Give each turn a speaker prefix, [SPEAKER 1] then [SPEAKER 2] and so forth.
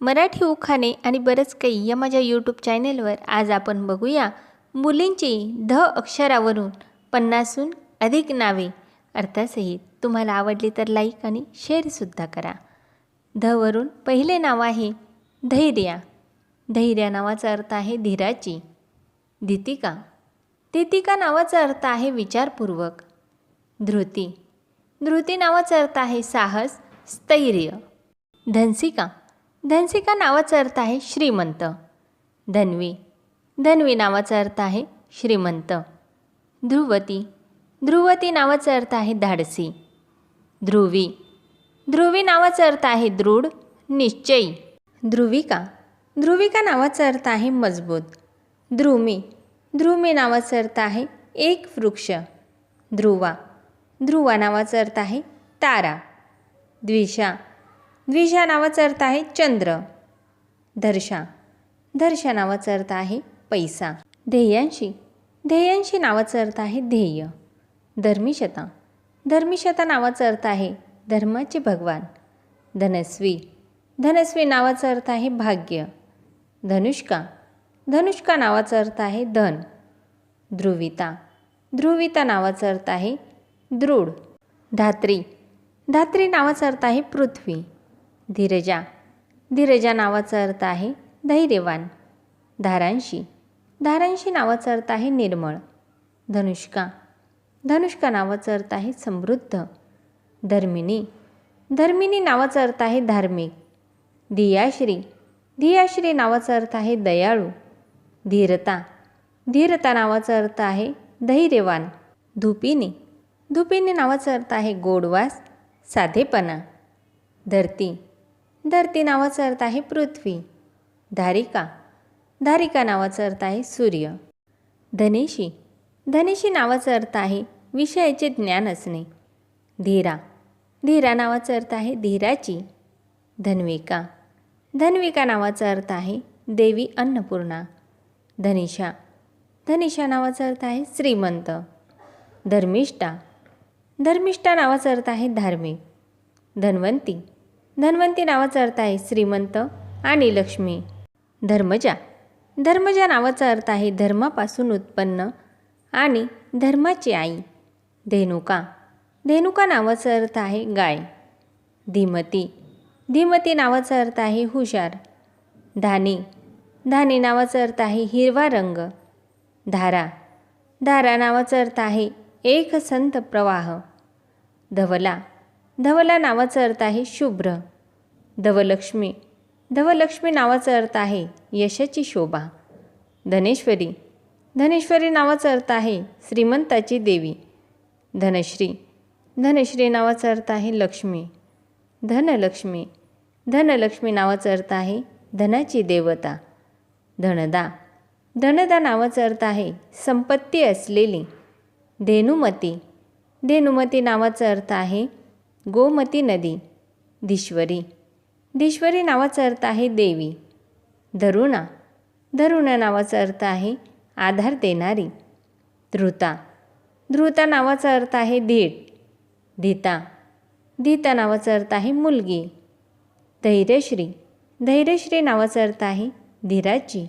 [SPEAKER 1] मराठी उखाणे आणि बरंच काही या माझ्या यूट्यूब चॅनेलवर आज आपण बघूया. मुलींची ध अक्षरावरून पन्नासहून अधिक नावे अर्थासहित तुम्हाला आवडली तर लाईक आणि शेअरसुद्धा करा. धवरून पहिले नाव आहे धैर्या. धैर्या नावाचा अर्थ आहे धीराची. दितिका दितिका नावाचा अर्थ आहे विचारपूर्वक. धृती. धृती नावाचा अर्थ आहे साहस स्थैर्य. धनसिका. धनसिका नावाचा अर्थ आहे श्रीमंत. धन्वी. धन्वी नावाचा अर्थ आहे श्रीमंत. ध्रुवती. ध्रुवती नावाचा अर्थ आहे धाडसी. ध्रुवी. ध्रुवी नावाचा अर्थ आहे दृढ निश्चयी. ध्रुविका. ध्रुविका नावाचा अर्थ आहे मजबूत. ध्रुमी. ध्रुमी नावाचा अर्थ आहे एक वृक्ष. ध्रुवा. ध्रुवा नावाचा अर्थ आहे तारा. द्विषा. द्विषा नावाचा अर्थ आहे चंद्र. धर्षा. धर्षा नावाचा अर्थ आहे पैसा. ध्येयांशी. ध्येयांशी नावाचा अर्थ आहे ध्येय. धर्मिशता. धर्मिशता नावाचा अर्थ आहे धर्माचे भगवान. धनस्वी. धनस्वी नावाचा अर्थ आहे भाग्य. धनुष्का. धनुष्का नावाचा अर्थ आहे धन. ध्रुविता. ध्रुविता नावाचा अर्थ आहे दृढ. धात्री. धात्री नावाचा अर्थ आहे पृथ्वी. धीरजा. धीरजा नावाचा अर्थ आहे धैर्यवान. धारांशी. धारांशी नावाचा अर्थ आहे निर्मळ. धनुष्का. धनुष्का नावाचा अर्थ आहे समृद्ध. धर्मिणी धर्मिणी नावाचा अर्थ आहे धार्मिक. धियाश्री. धियाश्री नावाचा अर्थ आहे दयाळू. धीरता. धीरता नावाचा अर्थ आहे धैर्यवान. धुपिनी. धुपिनी नावाचा अर्थ आहे गोडवास साधेपणा. धरती. धरती नावाचा अर्थ आहे पृथ्वी. धारिका. धारिका नावाचा अर्थ आहे सूर्य. धनेशी. धनेशी नावाचा अर्थ आहे विषयाचे ज्ञान असणे. धीरा. धीरा नावाचा अर्थ आहे धीराची. धन्विका. धन्विका नावाचा अर्थ आहे देवी अन्नपूर्णा. धनिषा. धनिषा नावाचा अर्थ आहे श्रीमंत. धर्मिष्ठा. धर्मिष्ठा नावाचा अर्थ आहे धार्मिक. धन्वंती. धन्वंती नावाचा अर्थ आहे श्रीमंत आणि लक्ष्मी. धर्मजा. धर्मजा नावाचा अर्थ आहे धर्मापासून उत्पन्न आणि धर्माची आई. धेनुका. धेनुका नावाचा अर्थ आहे गाय. धीमती. धीमती नावाचा अर्थ आहे हुशार. धानी. धानी नावाचा अर्थ आहे हिरवा रंग. धारा. धारा नावाचा अर्थ आहे एक संत प्रवाह. धवला. धवला नावाचा अर्थ आहे शुभ्र. धवलक्ष्मी. धवलक्ष्मी नावाचा अर्थ आहे यशाची शोभा. धनेश्वरी. धनेश्वरी नावाचा अर्थ आहे श्रीमंताची देवी. धनश्री. धनश्री नावाचा अर्थ आहे लक्ष्मी. धनलक्ष्मी. धनलक्ष्मी नावाचा अर्थ आहे धनाची देवता. धनदा. धनदा नावाचा अर्थ आहे संपत्ती असलेली. धेनुमती. धेनुमती नावाचा अर्थ आहे गोमती नदी धीश्वरी. धीश्वरी नावाचा अर्थ आहे देवी. धरुणा. धरुणा नावाचा अर्थ आहे आधार देणारी. धृता. धृता नावाचा अर्थ आहे धीट धीता. धीता नावाचा अर्थ आहे मुलगी. धैर्यश्री. धैर्यश्री नावाचा अर्थ आहे धीराची.